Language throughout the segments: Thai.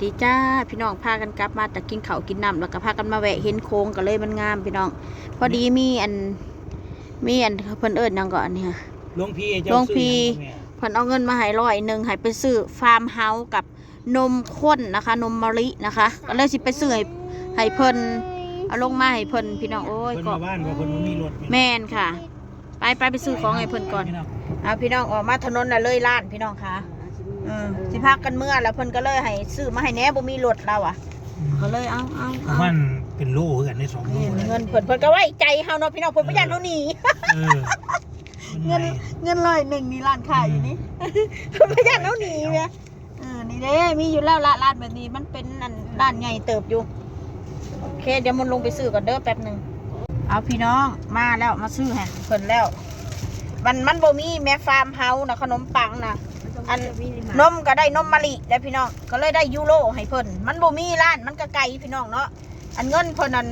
ดีจ้าพี่น้องพากันกลับมาแต่กินข้าวกินน้ำแล้วก็พากันมาแวะเห็นโค้งก็เลยมันงามพี่น้อง พอดีมีอันมีอันเพิ่นเอิญยังก่อนนี่ค่ะหลวงพี่เจ้าหลวงพี่ซื้อหยังบ่แม่เพิ่นเอาเงินมาให้ร้อยหนึ่งให้ไปซื้อฟาร์มเฮาส์กับนมข้นนะคะ นมมะลินะคะก็เลยสิไปซื้อให้ให้เพิ่นเอาลงมาให้เพิ่นพี่น้องโอ้ยเพิ่นก็มาบ้านเพราะเพิ่นบ่มีรถแม่นค่ะ ไปไปไปซื้อของให้เพิ่นก่อนพี่งเอาพี่น้องออกมาถนนน่ะเลยล้านพี่น้องค่ะ อืมสิพักกันเมื่อแล้วเพิ่นก็เลยให้ซื้อมาให้แหน่บ่มีรถเราอะ ก็เลยเอาเอาประเอามาณเป็นโลคือกันในสองโลนี่เลยเงินเพิ่นเพิ่นก็ไว้ใจเฮาเนาะพี่น้องเพิ่นบ่อยากเฮาหนี เออเงินเงินร้อยหนึ่งนี่ร้านค้าอยู่นี่เพิ่นบ่อยากเฮาหนีแม่เออนี่เด้มีอยู่แล้วละร้านแบบนี้มันเป็นอันร้านใหญ่เติบอยู่โอเคเดี๋ยวมันลงไปซื้อก่อนเด้อแป๊บหนึงเอาพี่น้องมาแล้วมาซื้อให้เพิ่นแล้ว มันมันบ่มีแม่ฟาร์มเฮาส์นะขนมปังนะ อันนมก็ได้นมมะลิได้พี่น้องก็เลยได้ยูโรให้เพิ่นมันบ่มีร้านมันก็ไกลพี่น้องเนาะอันเงินเพิ่นนั้น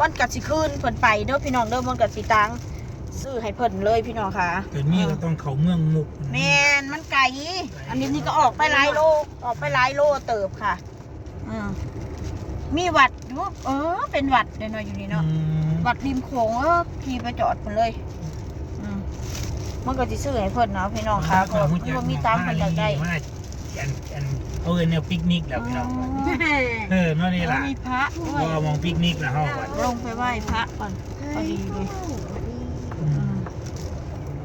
มันก็สิคืนเพิ่นไปเด้อพี่น้องเด้อมันก็สิตังซื้อให้เพิ่นเลยพี่น้องค่ะเกิดมีก็ต้องเข้าเมืองมุกแม่นมันไกลอันนี้นี่ก็ออกไปหลายโลออกไปหลายโลเติบค่ะอืมมีวัดอยู่เออ เป็นวัดเด้อเนาะอยู่นี่เนาะอืมวัดริมโขงเออขี่ไปจอดเพิ่นเลยอืม มันก็สิซื้อให้เพิ่นเนาะพี่น้องค่ะก็มันบ่มีตังค์เพิ่นอยากได้มาอันอันเอาเอิ้นแนวปิกนิกแล้วพี่น้องเออนั่นนี่ล่ะมีพระด้วพยอมองปิกนิกแล้วเฮาก่อนลงไปไหว้พระก่อนพอดีเลยอืม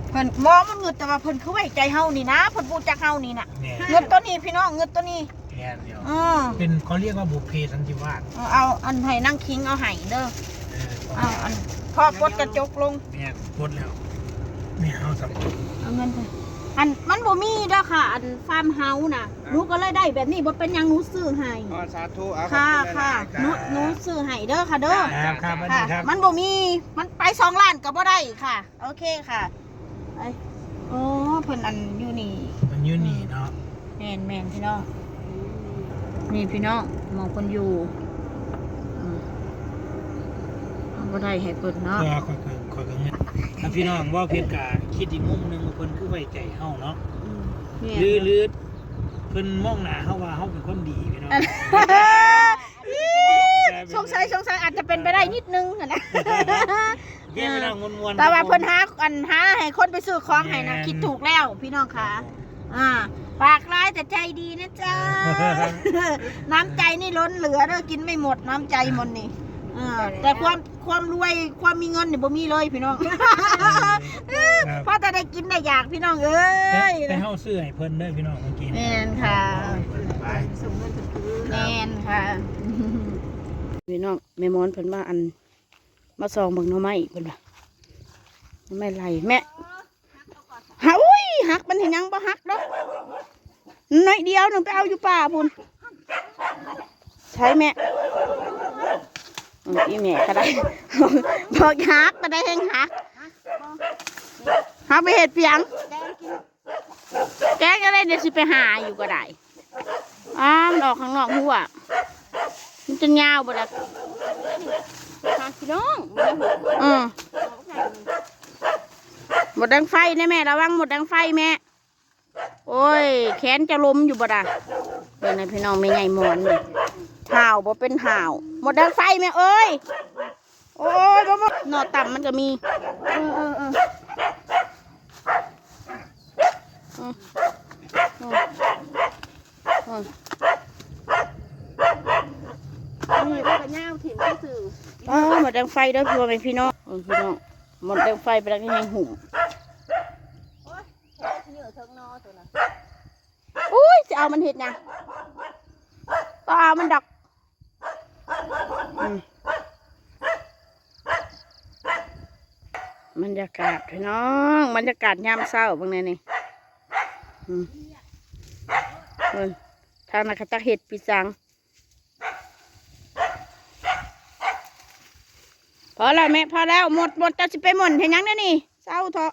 เพิ่นมองมันเงิดแต่ว่าเพิ่นคือไว้ใจเฮานี่นะเพิ่นพูดจักเฮานี่น่ะเนี่ยเงินตัวนี้พี่น้องเงินตัวนี้แม่นเดียวอือเป็นเขาเรียกว่าบุพเพสันติวาสเอาเอาอันให้นั่งคิงเอาให้เด้อเออเอาอันพอปลดกระจกลงแม่นปลดแล้ว แม่เฮาสำเอาเงินไปอันมันบ่มีเด้อค่ะ อันฟาร์มเฮาส์น่ะหนูก็เลยได้แบบนี้บ่เป็นหยังหนูซื้อให้อ๋อสาธุเอาค่ะขอบณค่ะหลายๆหนูหนูซื้อให้เด้อค่ะเด้อครับครับสวัสค่ะดีครับมันบ่มีมันไปสองล้านก็บ่ได้ค่ะ โอเคค่ะไอโอ้เพิ่นอันอยู่นี่ มันอยู่นี่เนาะแม่นแม่นพี่น้องนี่พี่น้องมองเพิ่นอยู่อืมเอา บ่ได้ให้เพิ่นเนาะก็ค่อยๆค่อยๆเงินถ้าพี่น้องว่าเพชรกาคิดอีกมุมหนึงว่าเพิ่นคือไว้ใจเฮาเนาะอืมแม่นหรือหรือเพิ่นมองหน้าเฮาว่าเฮาเป็นคนดีพี่น้องสงสัยสงสัยอาจจะเป็นไปได้นิดนึงอะนะเพี่น้องมวนๆ แต่ว่าเพิ่นหาอันหาให้คนไปซื้อของให้นะแม่น คิดถูกแล้วพี่น้องค่ะ อ่า ปากร้ายแต่ใจดีนะจ๊ะ น้ำใจนี่ล้นเหลือเด้อกินไม่หมดน้ำใจหมดนี่ อ่าแต่ความความรวยความมีเงินเนี่ยบ่มีเลยพี่น้องครับเพราะแต่ได้กินได้อยากพี่น้องเอ้แต่ยแต่เฮาซื้อให้เพิ่นเด้อพี่น้องเมื่อกี้แม่นค่ะไปแน่นค่ะพี่น้องแม่มอนเพิ่นมาอันมาซองเบิ่งหน่อไม้เพิ่นว่าหน่อไม้ไหลแม่หาอุ้ยหักมันเห็นยังบ่หักดอกน้อยเดียวหนึงไปเอาอยู่ป่าพุ่นใช่แม่ อืมอีแม่ก็ได้บอกหักก็ได้แห้งหักหักไปเห็ดเปียง แกงอะไรเดี๋ยวสิไปหาอยู่ก็ได้อ้ามันออกข้างนอกหัวมันจะยาวบ่ล่ะค่ะพี่น้องอืมหมดดังไฟนะแม่ระวังหมดดังไฟแม่ โอ้ย แขนจะล้มอยู่บ่ด่ะเป็นไงพี่น้องไม่ไงหมอนนี่ ห่าวบ่เป็นห่าวหมดดังไฟแม่เอ้ยโอ้ยบ่บ่หน่อต่ำมันก็มีเออเออเอออืมอืมอืมนี่ก็กระย่าวถิ่นก็สื่ออ๋อหมดแดงไฟเด้อพี่ว่าเป็นพี่น้องเออพี่น้องหมดแดงไฟไปแล้วยังหุ่มเหนือเทิงนอตัวน่ะอุ้ยจะเอามันเห็ดยังก็เอามันดักอืม บรรยากาศพี่น้องบรรยากาศยามเศร้าบางในนี่อืมเบิ่ทางนักจักเห็ดปีสังพอแล้วแม่พอแล้วหมดหมดจะสิไปหมดเห็นยังเนี่ยนี่เศร้าเถอะ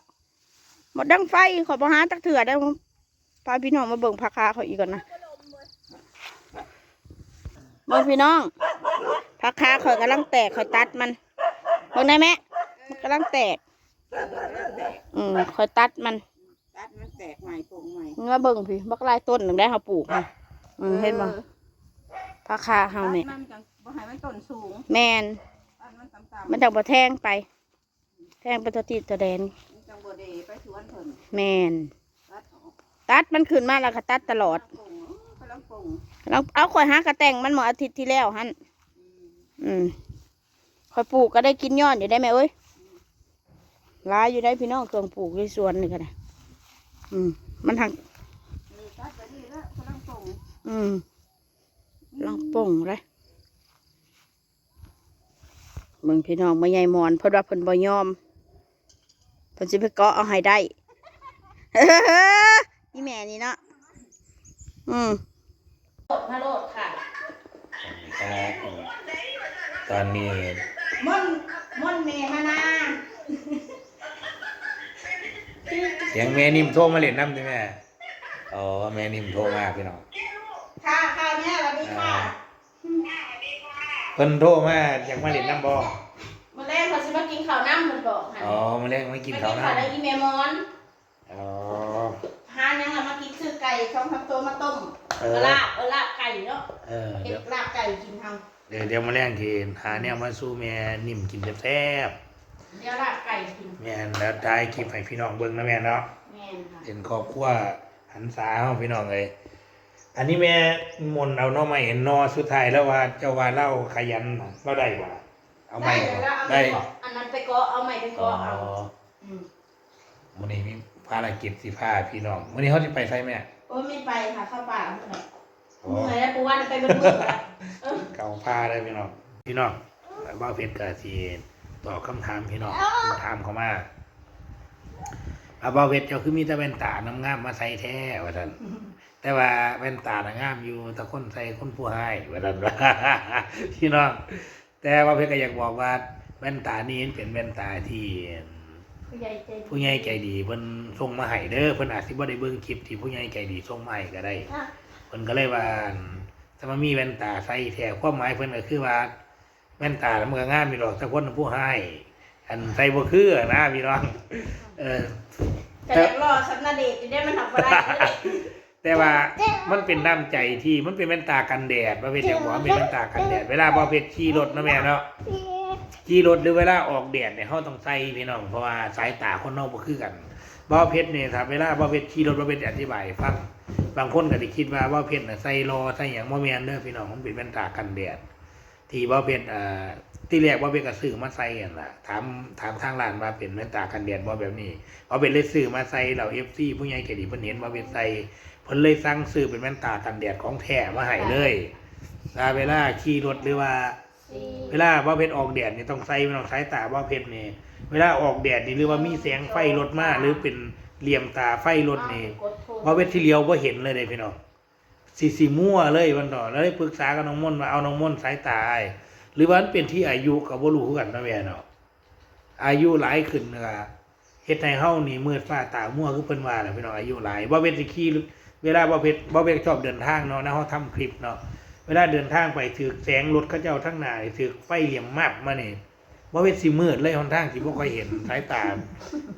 หมดดังไฟขอประหาตักเถื่อได้อพาพี่น้องมาเบิ่งพักคาเขาอีกก่อนนะเบิ่งพี่น้อง พักคาข่อยกำลังแตกข่อยตัดมันเบิ่งได้ไหมมันกำลังแตก อืมข่อยตัดมันตัดมันแตกใหม่ปลูกใหม่เงาเบิ่งพี่บักลายต้นหนึ่งได้เขาปลูกค่ะอืมเห็นบ่ราคาเฮาเนี่ยมันจังบ่ให้มันต้นสูงแมนอันมันต่ำๆมันจังบ่แทงไป แทงไปตัวติดตัวแดนมันจังบ่ได้ไปสวนเพิ่นแมนตัดออกตัดมันขึ้นมาแล้วก็ตัดตลอดปรุงกำลังปรุงเราเอาข่อยหากระแต่งมันหมออาทิตย์ที่แล้วฮัน อืมข่อยปลูกก็ได้กินยอดอยู่ได้ไหมเอ้ยหลายอยู่ได้พี่น้องเครื่องปลูกในสวนนี่ก็ได้อืม มันทางอืมลองป่งเลยเบิ่งพี่น้องมาใหญ่หมอนเพิ่นว่าเพิ่นบ่ยอมเพิ่นสิไปเกาะเอาให้ได้นี่แม่นี่เนาะอืมโลดมาโลดค่ะ ตอนนี้ม่อนม่อนเมมานาเสียงแม่นิ่มโทรมาเล่นน้ำด้วยแม่อ๋อแม่นิ่มโทรมาพี่น้องค่ะค่ะแม่สวัสดีค่ะเพิ่นโทรมาอยากมาเล่นน้ำบ่มื้อแรกเขาสิมากินข้าวน้ำเพิ่นบอกค่ะอ๋อมาเล่นมากินมาข้าวกินน้ข้าวได้อีเมมอนำอ๋อหายังละมากินซื้อไก่ช่องทำตัวมาต้มเอเอออลาบเออลาบไก่เนาะเออเฮ็เดี๋ยวดลาบไก่กินท เดี๋ยวเดี๋ยวมาแรงทีหาแนวมาสู้แม่นิ่มกินแซ่บำเดี๋ยวลาบไก่กินๆแม่นแล้วได้คลิปให้พี่น้องเบิ่งนะแม่เนาะแม่นค่ะเป็นครอบครัวหันษาเฮาพี่น้องเลยอันนี้แม่มนต์เอาเนาะมาเห็นเนอสุดท้ายแล้วว่าเจ้าว่าเล่าขยันเราได้บ่ล่ะเอาไหมได้เลยแล้วเอาได้ไปเกาะอันนั้นไปเกาะเอาใหม่ไปอ๋อเกาะเอาอืมมื้อนี้มีภารกิจสิพาพี่น้องมื้อนี้เฮาสิไปไสแม่โอ้ยไม่ไปค่ะเข้าป่าเมื่อไหร่โอ้ เมื่อยแล้วปูวันไปบนมือละเออเก่าพาได้พี่น้องพี่น้องบ้าวเพชรก็สิตอบคำถามพี่น้องถามเขามาอาบ้าวเพชรเจ้าคือมีแต่แว่นตางามๆมาใส่แท้ว่าซั่นแต่ว่าแว่นตาน่ะงามอยู่แต่คนใส่คนผู้ให้ว่าดันว่าพี่น้องแต่ว่าเพื่อนก็อยากบอกว่าแว่นตานี้เป็นแว่นตาที่ผู้ใหญ่ใจดีผู้ใหญ่ใจดีเพิ่นส่งมาให้เด้อเพิ่นอาจสิบ่ได้เบิ่งคลิปที่ผู้ใหญ่ใจดีส่งมาให้ก็ได้อะ เพิ่นก็เลยว่าถ้ามันมีแว่นตาใส่แท้ความหมายเพิ่นก็คือว่าแว่นตาแล้วมันก็งามอยู่ดอกแต่คนผู้ให้อันใส่บ่คือนะพี่น้องเออแต่อยากรอสันนาเดชอยู่ได้มันทำบ่ได้เลยแต่ว่ามันเป็นน้ำใจที่มันเป็นแว่นตากันแดดว่าเป็นอย่างว่ามันเป็นแว่นตากันแดดเวลาบอเพชรขี่รถเนาะแม่เนาะขี่รถหรือเวลาออกแดดเนี่ยเขาต้องใส่พี่น้องเพราะว่าสายตาคนนอกบ่คือกันบอเพชรเนี่ยครับเวลาบอเพชรขี่รถบอเพชรอธิบายให้ฟัง บางคนก็ได้คิดว่าบอเพชรน่ะใส่รอใส่หยังบ่แมนเด้อพี่น้องมันเป็นแว่นตากันแดด ที่บอเพชรอ่าที่แรกบอเพชรก็ซื้อมาใส่กันล่ะถามถามทางร้านว่าเป็นแว่นตากันแดดบ่แบบนี้บอเพชรเลยซื้อมาใส่เรา FC ผู้ใหญ่ใจดีเพิ่นเห็นบอเพชรใส่เพิ่นเลยสั่งซื้อเป็นแว่นตากันแดดของแท้มาให้เลยถ้าเวลาขี่รถหรือว่าเวลาว่าเพชรออกแดดนี่ต้องใส่ไม่ต้องสายตาว่าเพชรนี่เวลาออกแดดนี่หรือว่ามีแสงไฟรถมาหรือเป็น เหลี่ยมตาไฟรถนี่กดโทรว่าเพชรที่เลี้ยวว่าเห็นเลยเด้พี่น้องสีสีมั่วเลยวันต่อแล้วได้ปรึกษากับน้องม่นว่าเอาน้องม่นสายตาอ้ายหรือว่ามันเป็นที่อายุกับบ่รู้คือกันนะแม่เนาะอายุหลายขึ้นเนอะเฮ็ดให้เฮานี่มืดฟ้าตามั่วคือเพิ่นว่าแหละพี่น้องอายุหลายบ่เป็นสิขี่เวลาบ่เพชรบ่เพชรชอบเดินทางเนาะนะเฮาทำคลิปเนาะเวลาเดินทางไปถือแสงรถเขาเจ้าทั้งหน้านี่ถือไฟเหลี่ยมมับมานี่ บ่เป็นสิมืดเลยหนทางสิบ่ค่อยเห็นสายตา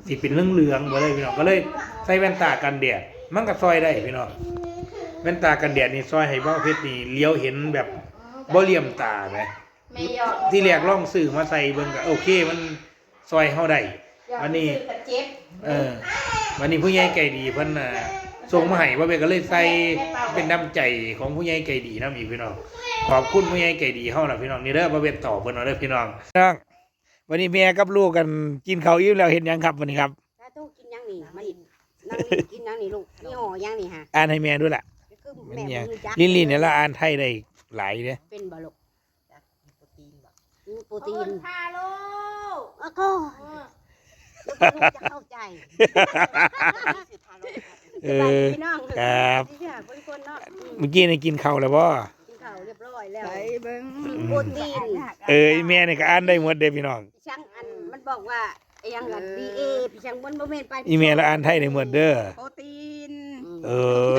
สิเป็นเหลืองๆบ่เลยพี่น้องก็เลยใส่แว่นตากันแดดมันก็ซอยได้พี่น้องแว่นตากันแดดนี่ซอยให้เบ้าเพชรนี่เลี้ยวเห็นแบบบ่เหลี่ยมตาไหมไม่ยอมที่แรกลองซื้อมาใส่เบิ่งก็โอเคมันซอยเฮาได้วันนี้ซื้อกับเจ็บเออวันนี้ผู้ใหญ่ใจดีเพิ่นน่ะส่งมาให้บ่าเบก็เลยใส่เป็นน้ำใจของผู้ใหญ่ใจดีนำอีกพี่น้องขอบคุณผู้ใหญ่ใจดีเฮาน่ะพี่น้องนี่เด้อบ่าเบตอบเพิ่นเอาเด้อพี่น้องพี่น้อง วันนี้แม่กับลูกกันกินข้าวอิ่มแล้วเฮ็ดหยังครับวันนี้ครับถ้าตู้กินยังนี่มันนั่งนี่กินยังนี่ลูกนี่ห่อยังนี่ฮะอ่านให้แม่ด้วยล่ะคือมันแม่เนี่ยมือจักลินลินเนี่ยละอ่านไทยได้หลายเด้เป็นบ่ลูกโปรตีนบ่มีโปรตีนพาลูกแล้วก็ลูกจะเข้าใจสิทาโลกเออพี่น้องครับพี่ค่ะคนคนเนาะอืมเมื่อกี้นี่กินข้าวแล้วบ่กินข้าวเรียบร้อยแล้วใส่เบิ่งโปรตีน เอ้ยแม่นี่ก็อ่านได้หมดเด้พี่น้องพี่ช่างอันมันบอกว่าไอ้ยังอันดีเอพี่ช่างบนบ่แม่นไปอีแม่ละอ่านไทยได้หมดเด้อ โปรตีนเออ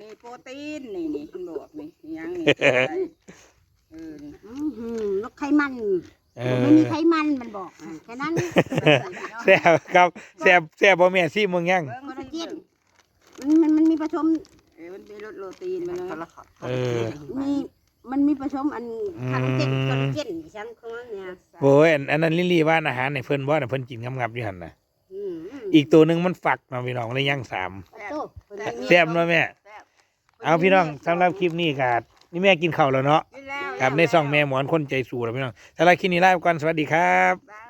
นี่โปรตีนนี่นี่คุณบอกนี่ยังนี่เออนี่อื้อหือแล้วไขมันเอไม่อมีไขมันมันบอกอะแค่นั้น แซ่บครับแซ่บแซ่บบ่แม่ซิมึงยัง เบิ่งคอลลาเจเบิ่นงมันมันมันมีผสมเออมันมีรสโรตีนมาเลยเออ มีมันมีชมอันขันเจ็ดคนเจ็ดช่างของมันเนี่ย โอ้ยอันอันนั้นลิลลี่ว่าอาหารในเพิ่นบ่น่ะเพิ่นกินงับๆอยู่หั่นน่ะอืมอีกตัวหนึงมันฝักเนาะพี่น้องเลยย่างสามโตเพิ่นมีแซ่บเนาะแม่แซ่บเอาพี่น้องสำหรับคลิปนี้ก็นี่แม่กินข้าวแล้วเนาะกินแล้วกับในซ่องแม่หมอนคนใจสู้แล้วพี่น้องสำหรับคลิปนี้ลาไปก่อนสวัสดีครับบาย